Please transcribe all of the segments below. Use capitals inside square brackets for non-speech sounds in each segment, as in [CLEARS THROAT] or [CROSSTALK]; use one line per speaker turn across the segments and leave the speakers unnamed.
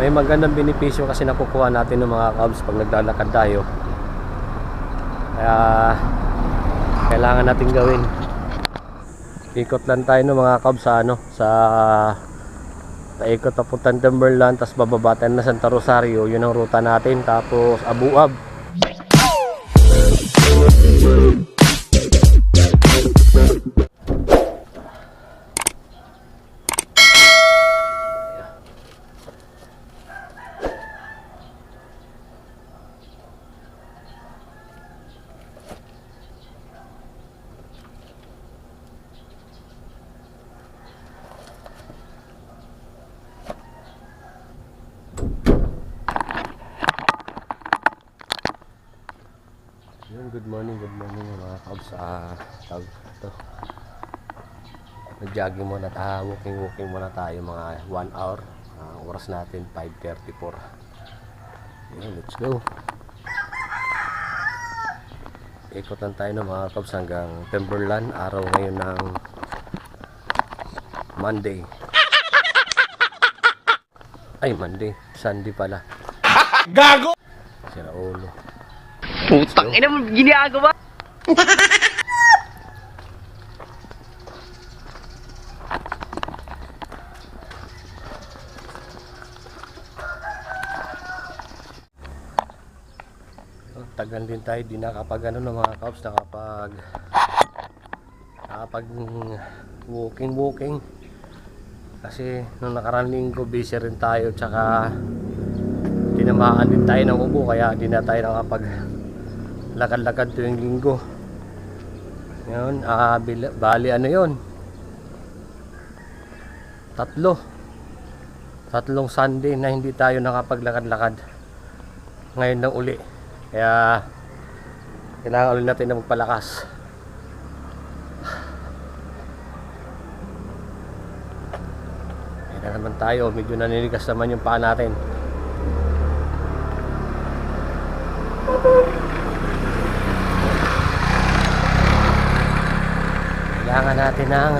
may magandang benepisyo kasi nakukuha natin ng mga cubs pag naglalakad tayo. Kaya kailangan natin gawin. Ikot lang tayo ng mga cubs sa ano, sa paikot papuntang Timberland, tapos bababa tayo na Santa Rosario, yun ang ruta natin. Tapos Abuab. Yun, good morning, good morning mga cubs. Ah, tawag ito. Nag-jogging muna tayo, walking walking muna tayo mga 1 hour. Ah, oras natin 5.34. Yun, let's go. Ikotan tayo ng mga cubs hanggang Timberland. Araw ngayon ng Monday. Ay, Monday. Sunday pala. [LAUGHS]
Gago!
Sira ulo.
Putang ina mo, ginagawa.
Oh, Tagal din tayo di nakapag ano ng mga cops nakapag nakapag walking walking kasi nung nakarang linggo busy rin tayo tsaka tinamaan din tayo ng ubo kaya di na tayo nakapag lakad-lakad tuwing linggo. Yun ah, bil- bali ano yun? Tatlo. Tatlong Sunday na hindi tayo nakapaglakad-lakad. Ngayon lang uli. Kaya kailangan ulit natin na magpalakas. Kaya na naman tayo, medyo naninigas naman yung paa natin. Kailangan natin ng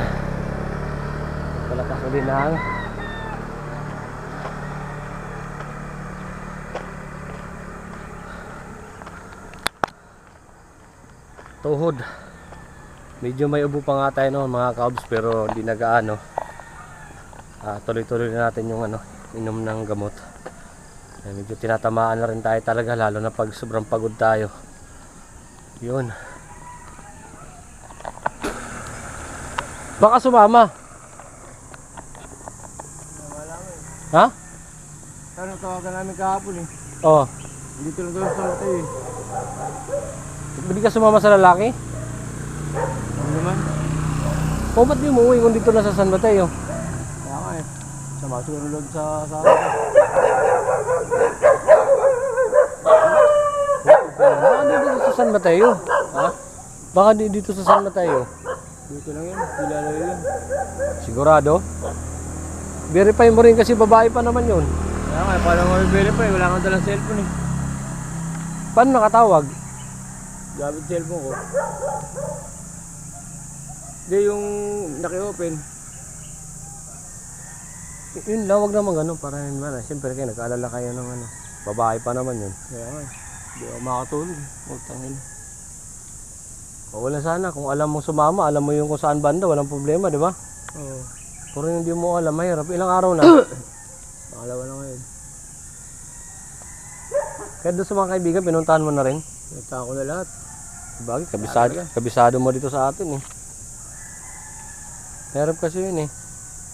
palakas ulit ng tuhod. Medyo may ubo pa nga tayo noon mga cubs pero hindi nagaano. Ah, tuloy-tuloy na natin yung ano inom ng gamot. Eh, medyo tinatamaan na rin tayo talaga lalo na pag sobrang pagod tayo. Yun baka sumama ha?
Ano tawagan namin kahapon eh.
oh
Hindi tulong tulong sa tayo eh.
hindi ka sumama sa lalaki?
Ano naman?
o ba't di mo uwi kung dito na sa San Mateo?
Kaya nga eh. Sama siguro lang sa sa akin.
Baka di dito sa San Mateo.
Ha?
Baka di dito sa San Mateo.
Dito lang yun. Kilala yun.
Sigurado? Verify mo rin kasi babae pa naman yun.
Kaya nga, paano mo i-verify? Wala kang dalang cellphone eh.
Paano nakatawag?
Gamit cellphone ko. Hindi yung naki-open.
Yun lang, wag naman ganun para yun man. Siyempre kayo, nag-aalala kayo ng ano. Babae pa naman yun.
Kaya nga. Hindi ako makatulog. Utang ina.
O wala sana, kung alam mo sumama, alam mo yung kung saan banda, walang problema, di ba?
Oo.
Pero hindi mo alam, mahirap. Ilang araw na. [COUGHS]
Nakalawa na ngayon.
Kaya doon sa mga kaibigan, pinuntahan mo na rin.
Nagtaka ko na lahat.
Bagay, kabisado, kabisado mo dito sa atin eh. Mahirap kasi yun eh.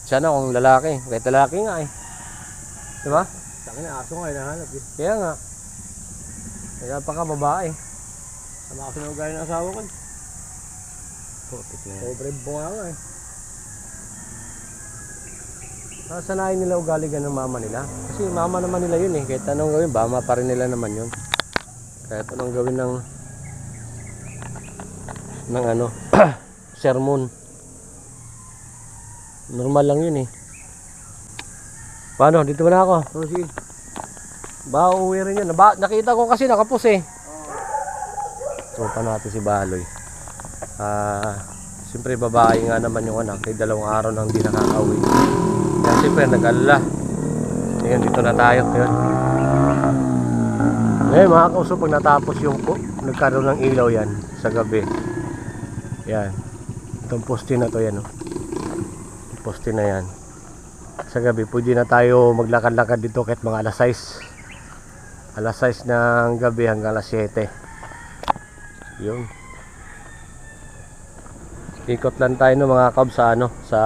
Sana kung lalaki, kahit lalaki nga eh. Di ba?
Tangin na aso nga hinahanap eh.
Kaya nga. Kaya pa ka babae.
Sama kasi na ugali ng asawa ko.
Putik na yan.
Pobre bunga nga eh.
Sasanayin nila ugali ganun mama nila. Kasi mama naman nila yun eh. Kahit anong gawin, bama pa rin nila naman yun. Kahit anong gawin ng ng ano, [CLEARS THROAT] sermon. Normal lang yun eh. Paano? Dito ba na ako?
Oo, sige.
Ba, uuwi rin yun. Ba, nakita ko kasi nakapos eh. So, pa natin si Baloy. Ah, siyempre babae nga naman yung anak. Kay dalawang araw nang hindi nakakauwi. Kaya siyempre nag-alala. Ayun, dito na tayo. Ayun. Ngayon mga kauso, pag natapos yung po, nagkaroon ng ilaw yan sa gabi. Yan. Itong poste na to yan. Oh. Poste na yan. Sa gabi, pwede na tayo maglakad-lakad dito kahit mga alas 6. Alas 6 ng gabi hanggang alas 7. Yun. Ikot lang tayo no mga kabs sa ano, sa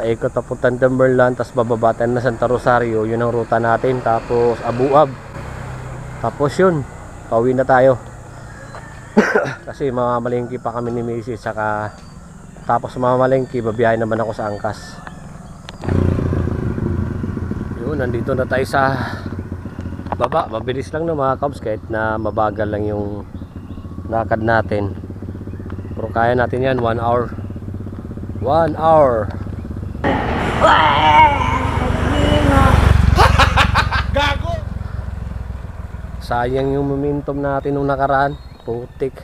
paikot papuntang Timberland tapos bababa tayo na Santa Rosario. Yun ang ruta natin tapos Abuab tapos yun pauwi na tayo. [COUGHS] Kasi mamamalingki pa kami ni Mrs. saka tapos mamamalingki babiyahe naman ako sa Angkas. Yun nandito na tayo sa baba. Mabilis lang no mga kabs kahit na mabagal lang yung lakad natin pero kaya natin yan 1 hour 1 hour [LAUGHS] Sayang yung momentum natin nung nakaraan. Putik.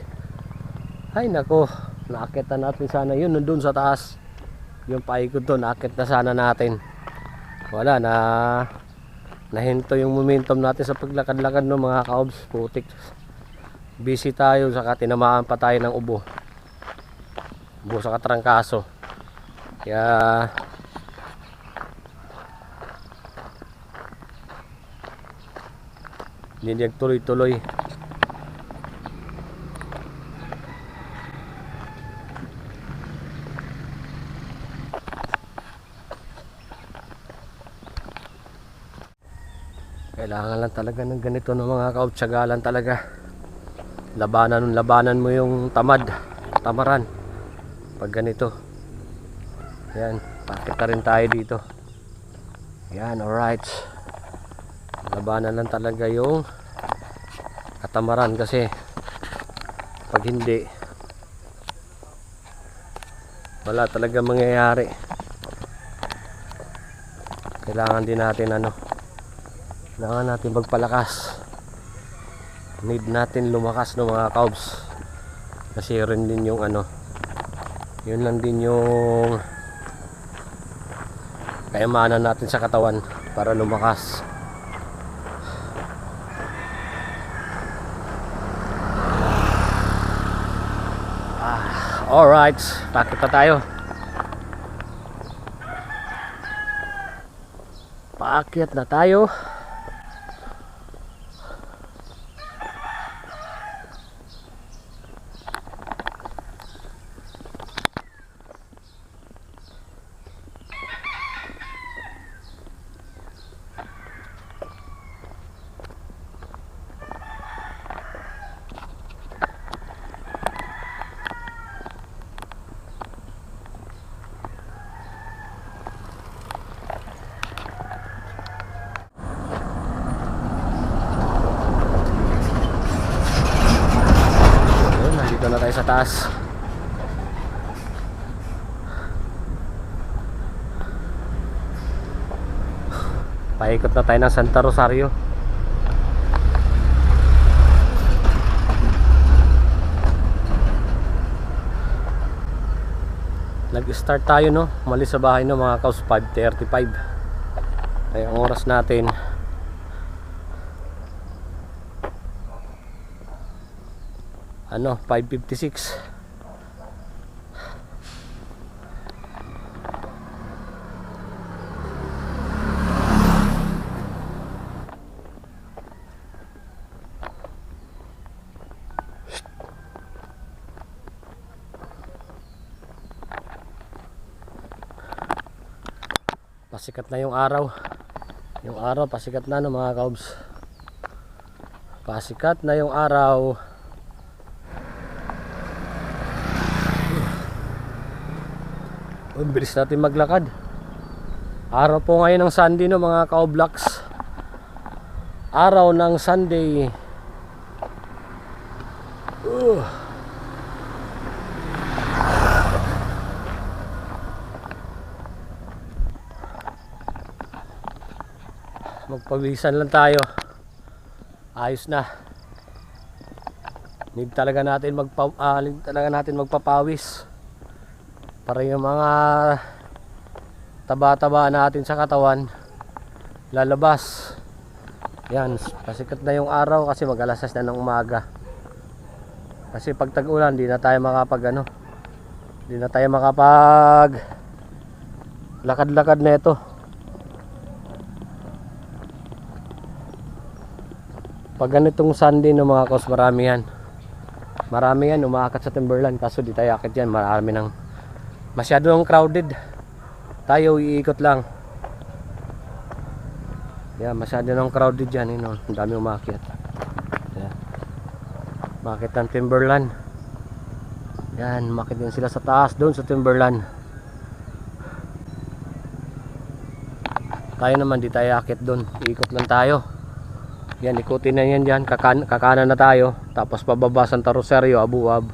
Ay nako, nakakita natin sana yun nandun sa taas. Yung paikot doon, nakakit na sana natin. Wala na nahinto yung momentum natin sa paglakad-lakad no mga kaobs. Putik. Busy tayo, saka tinamaan pa tayo ng ubo. Ubo sa katrangkaso. Kaya hindi tuloy-tuloy. Kailangan lang talaga ng ganito ng mga kautsagalan talaga. Labanan, labanan mo yung tamad, tamaran. Pag ganito. Yan, pakit rin tayo dito. Yan, alright labanan lang talaga yung katamaran kasi pag hindi wala talaga mangyayari kailangan din natin ano kailangan natin magpalakas need natin lumakas ng mga cubs kasi rin din yung ano yun lang din yung kayamanan natin sa katawan para lumakas Alright, pakit pa tayo. Paakyat na tayo. Ayun, nandito na tayo sa taas. Paikot na tayo ng Santa Rosario. Nag-start tayo no, malis sa bahay no mga kaus 5.35 Ay ang oras natin ano 556 pasikat na yung araw. Yung araw pasikat na no mga kaubs pasikat na yung araw Ang bilis natin maglakad. Araw po ngayon ng Sunday no mga ka-oblaks. Araw ng Sunday. Uh. Magpawisan lang tayo. Ayos na. Need talaga natin magpa need talaga natin magpapawis para yung mga taba-taba natin sa katawan lalabas. Yan, pasikat na yung araw kasi mag alas 6 na ng umaga. Kasi pag tag-ulan, di na tayo makapag ano. Di na tayo makapag lakad-lakad na ito. Pag ganitong Sunday no mga kaos, marami yan. Marami yan, umaakat sa Timberland. Kaso di tayo akit yan, marami ng masyado ng crowded. Tayo iikot lang. Yan, masyado ng crowded dyan. Yun, oh. Ang dami umakyat. Yan. Umakyat ng Timberland. Yan, umakyat din sila sa taas doon sa Timberland. Tayo naman, di tayo akit doon. Iikot lang tayo. Yan, ikutin na yan dyan. Kakan kakanan na tayo. Tapos pababa Santa Rosario, Abuab.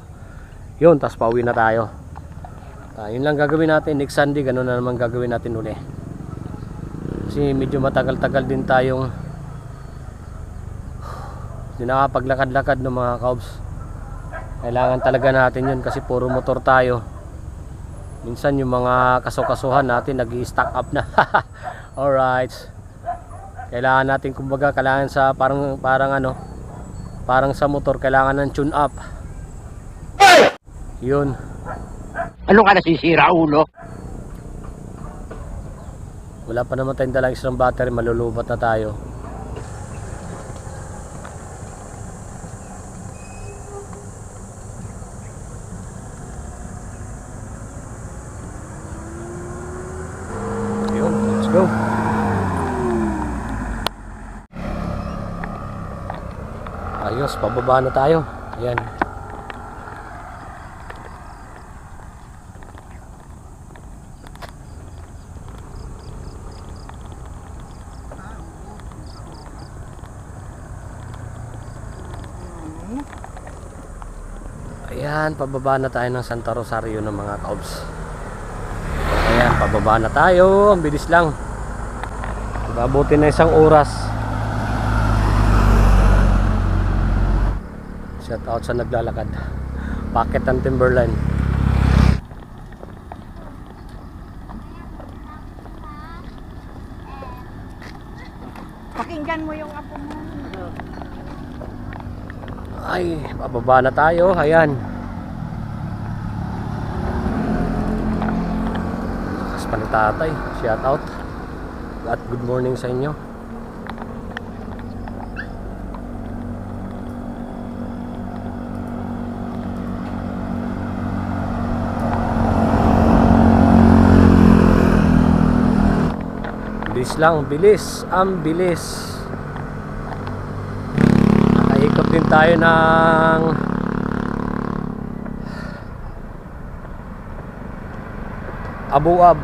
Yun, tapos pauwi na tayo. Ah, yun lang gagawin natin. Next Sunday, ganun na naman gagawin natin uli. Kasi medyo matagal-tagal din tayong [SIGHS] hindi nakapaglakad-lakad ng mga kaubs. Kailangan talaga natin yun kasi puro motor tayo. Minsan yung mga kasukasuhan natin nag stack up na. [LAUGHS] Alright. Kailangan natin kumbaga kailangan sa parang parang ano parang sa motor kailangan ng tune up. Yun.
Ano ka nasisira, ulo?
Wala pa naman tayong dalang isang battery, malulubat na tayo. Yun, let's go. Ayos, pababa na tayo. Ayan. Ayan, pababa na tayo ng Santa Rosario ng mga kaobs. Ayan, pababa na tayo. Ang bilis lang. Babuti na isang oras. Shout out sa naglalakad. Packet ng Timberline.
Pakinggan mo yung apo mo.
Ay, pababa na tayo. Ayan. Lakas pa ni tatay. Shout out. At good morning sa inyo. Bilis lang, bilis. Ang bilis. Din tayo ng Abuab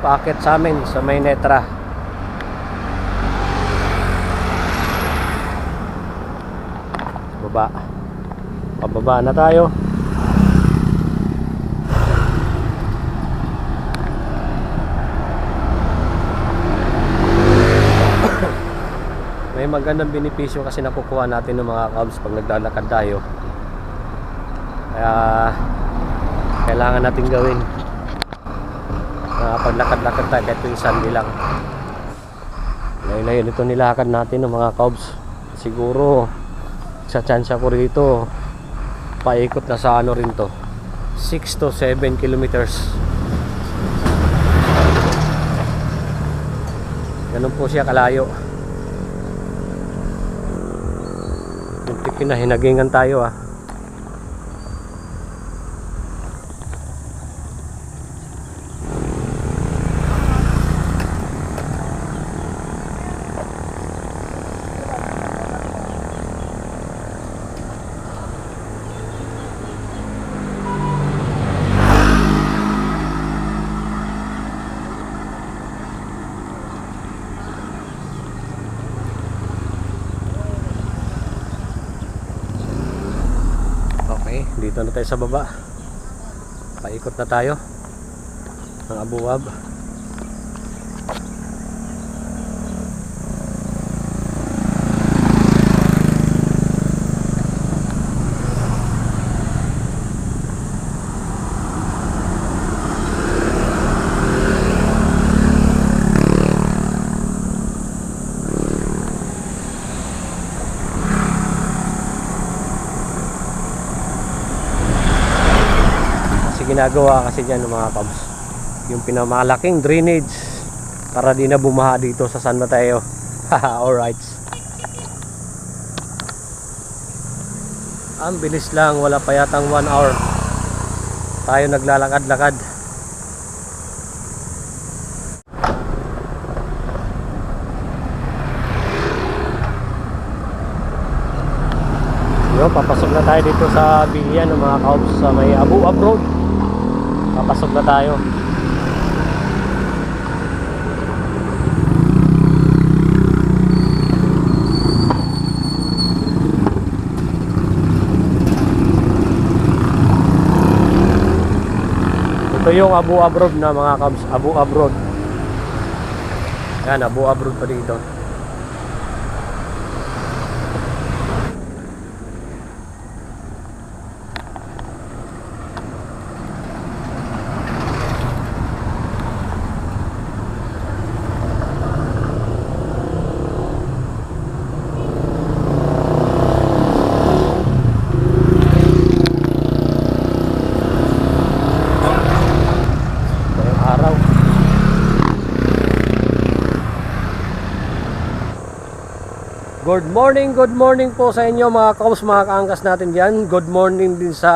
packet sa amin sa may baba. Pababa na tayo magandang benepisyo kasi nakukuha natin ng mga cabs pag naglalakad tayo. Kaya kailangan natin gawin. Nakapaglakad-lakad tayo kahit yung Sunday lang. Ngayon na yun ito nilakad natin ng mga cabs siguro sa chance ko rito paikot na sa ano rin to. 6 to 7 kilometers. Ganun po siya kalayo Muntik na hinagingan tayo ah. Dito na tayo sa baba. Paikot na tayo. Ng abuwab. Ginagawa kasi dyan mga kabs yung pinamalaking drainage para di na bumaha dito sa San Mateo. [LAUGHS] Alright ang bilis lang wala pa yatang 1 hour. Tayo naglalakad-lakad. Yo, papasok na tayo dito sa Bilian ng mga kaups sa may Abu Ab Road. Papasok na tayo. Ito yung Abu Ab Road na mga kaups, Abu Ab Road. Yan, Abu Ab Road pa dito. Ngayong araw. Good morning, good morning po sa inyo mga kaus, mga kaangkas natin dyan. Good morning din sa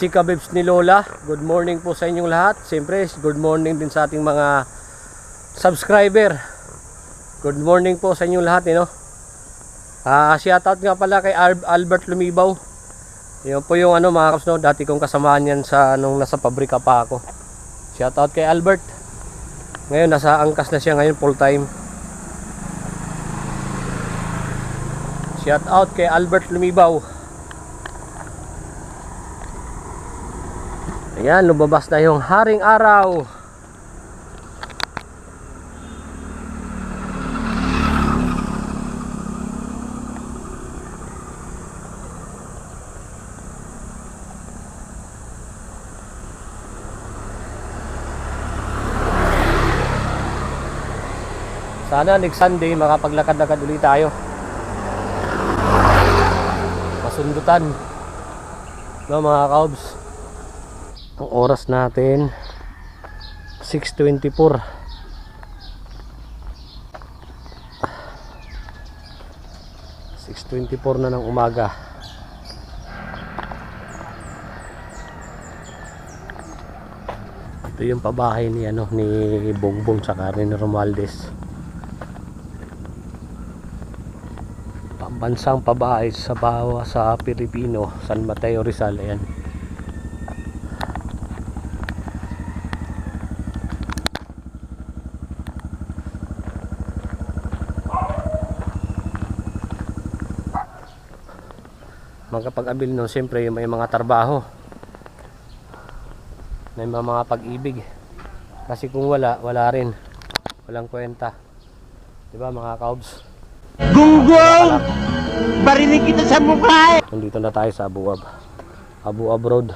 Chika Bibs ni Lola. Good morning po sa inyong lahat. Siyempre, good morning din sa ating mga subscriber. Good morning po sa inyong lahat, eh, no? Ah, shoutout nga pala kay Al- Albert Lumibaw. Yan po yung ano mga kaus, no? Dati kong kasamahan yan sa nung nasa pabrika pa ako. Shoutout kay Albert. Ngayon nasa angkas na siya ngayon full time. Shoutout kay Albert Lumibaw. Ayan, lumabas na yung haring araw. Sana next Sunday makapaglakad-lakad ulit tayo. Masundutan. No mga kaobs. Ang oras natin 6.24 6.24 na ng umaga Ito yung pabahay ni ano ni Bongbong rin ni Romualdez pambansang pabahay sa bawa sa Pilipino San Mateo Rizal. Ayan. Magkapag-abil nun siyempre may mga trabaho may mga, pag-ibig. Kasi kung wala, wala rin. Walang kwenta. Diba mga kaobs
Gunggong! Barinig kita sa mukha eh!
Nandito na tayo sa Abu Ab. Abu Ab Road.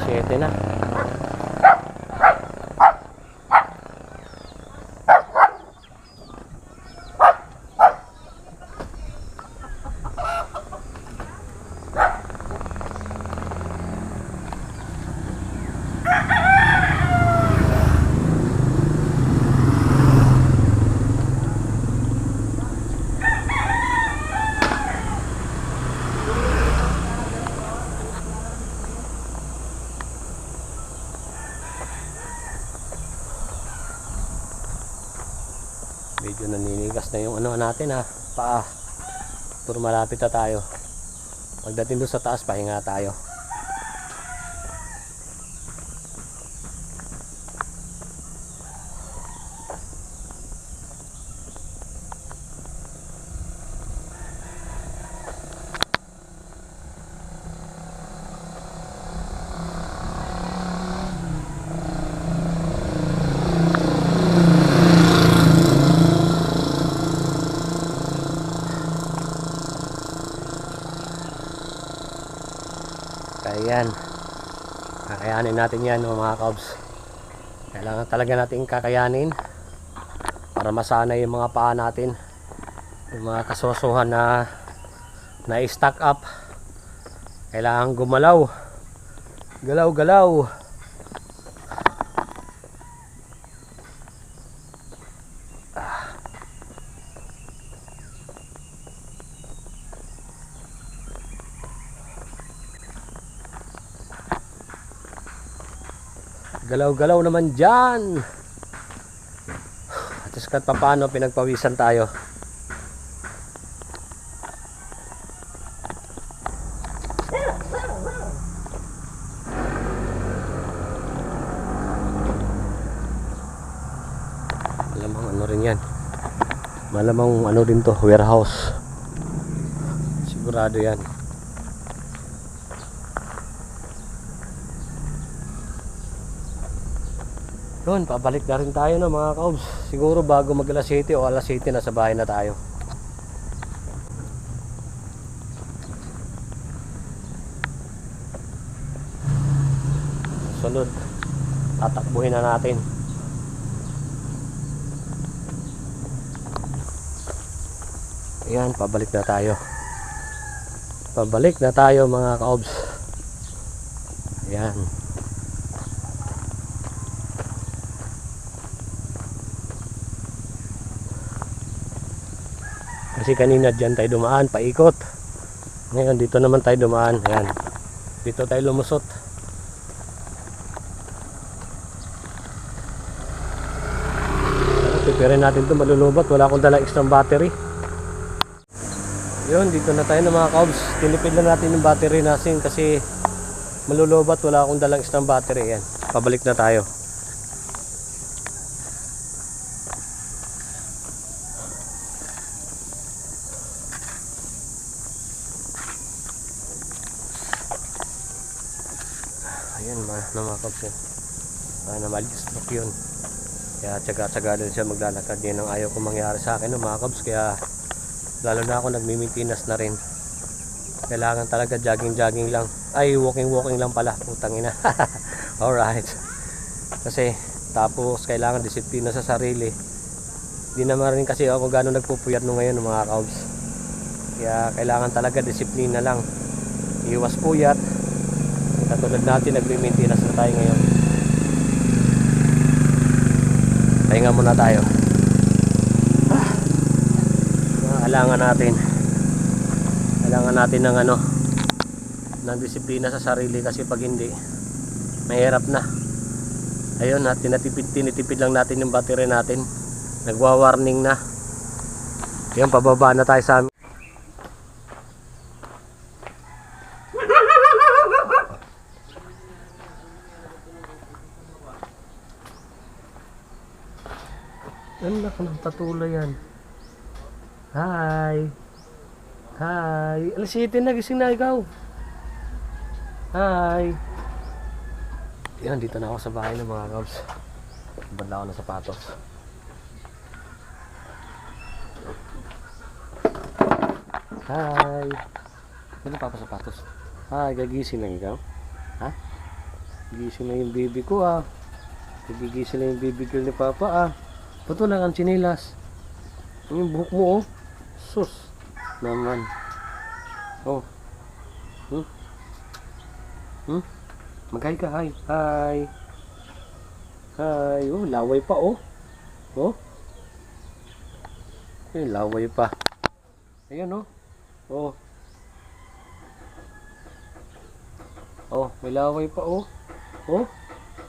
Alas 7 na. medyo naninigas na yung ano natin ha paa Siguro malapit na tayo. Pagdating doon sa taas, pahinga tayo. Kaya yan. Kakayanin natin yan mga kabs. Kailangan talaga natin kakayanin para masanay yung mga paa natin. Yung mga kasosuhan na na stack up. Kailangan gumalaw. Galaw, galaw. Galaw-galaw naman dyan. At least kahit paano pinagpawisan tayo. Malamang ano rin yan. Malamang ano din to, warehouse. Sigurado yan. Yun, pabalik na rin tayo no mga kaobs. Siguro bago mag alas 7 o alas 7 nasa bahay na tayo. Sunod, tatakbuhin na natin. Ayan, pabalik na tayo. Pabalik na tayo mga kaobs. Ayan. Kasi kanina dyan tayo dumaan, paikot. Ngayon dito naman tayo dumaan. Ayan. Dito tayo lumusot. Pipirin natin to malulubot. Wala akong dalang extra battery. Yun, dito na tayo ng mga kabs. Tinipid na natin yung battery natin kasi malulubat. Wala akong dalang extra battery. Ayan. Pabalik na tayo. Ayan, kabs yan. Ah, na mali-stroke yun. Kaya tsaga-tsaga din siya maglalakad. Yan ang ayaw ko mangyari sa akin no, mga kabs. Kaya lalo na ako nagmimitinas na rin. Kailangan talaga jogging-jogging lang. Ay, walking-walking lang pala. Putang ina. [LAUGHS] Alright. Kasi tapos kailangan disiplina sa sarili. Di naman rin kasi ako gano'n nagpupuyat no ngayon mga kabs. Kaya kailangan talaga disiplina lang. Iwas puyat. Katulad natin, nagme-maintenance na tayo ngayon. Pahinga muna tayo. Ah, kailangan natin. Kailangan natin ng ano, ng disiplina sa sarili kasi pag hindi, mahirap na. Ayun, ha, tinatipid, tinitipid lang natin yung battery natin. Nagwa-warning na. Yan, pababa na tayo sa amin. Tatula yan. Hi. Hi. Alas 7 na gising na ikaw. Hi. Yan, dito na ako sa bahay ng mga kabs. Banda ako ng sapatos. Hi. Ano pa pa sapatos? Hi, gagising lang ikaw? Ha? Gising na yung baby ko ah. Nagigising na yung baby girl ni Papa ah. Puto lang ang chinilas. Yung buhok mo oh. Sus. Naman. Oh. Hmm? Hmm? Mag-hi ka, hi. Hi. Hi. Oh, laway pa oh. Oh. Eh, laway pa. Ayan oh. Oh. Oh, may laway pa oh. Oh.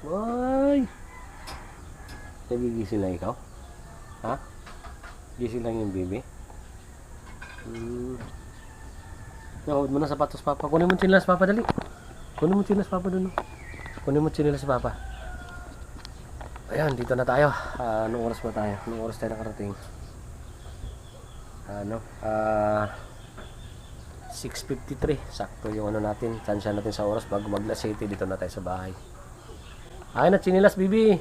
Ay. Nagigising lang ikaw? Ha? Gising lang yung baby? Hmm. Nahod mo na sapatos, Papa. Kunin mo chinelas, Papa, dali. Kunin mo chinelas, Papa, dun. Kunin mo chinelas, Papa. Ayan, dito na tayo. Ah, anong oras ba tayo? Anong oras tayo nakarating? Ano? Ah... 6.53. Sakto yung ano natin. Tansya natin sa oras bago mag City. Dito na tayo sa bahay. Ay na, chinilas, bibi.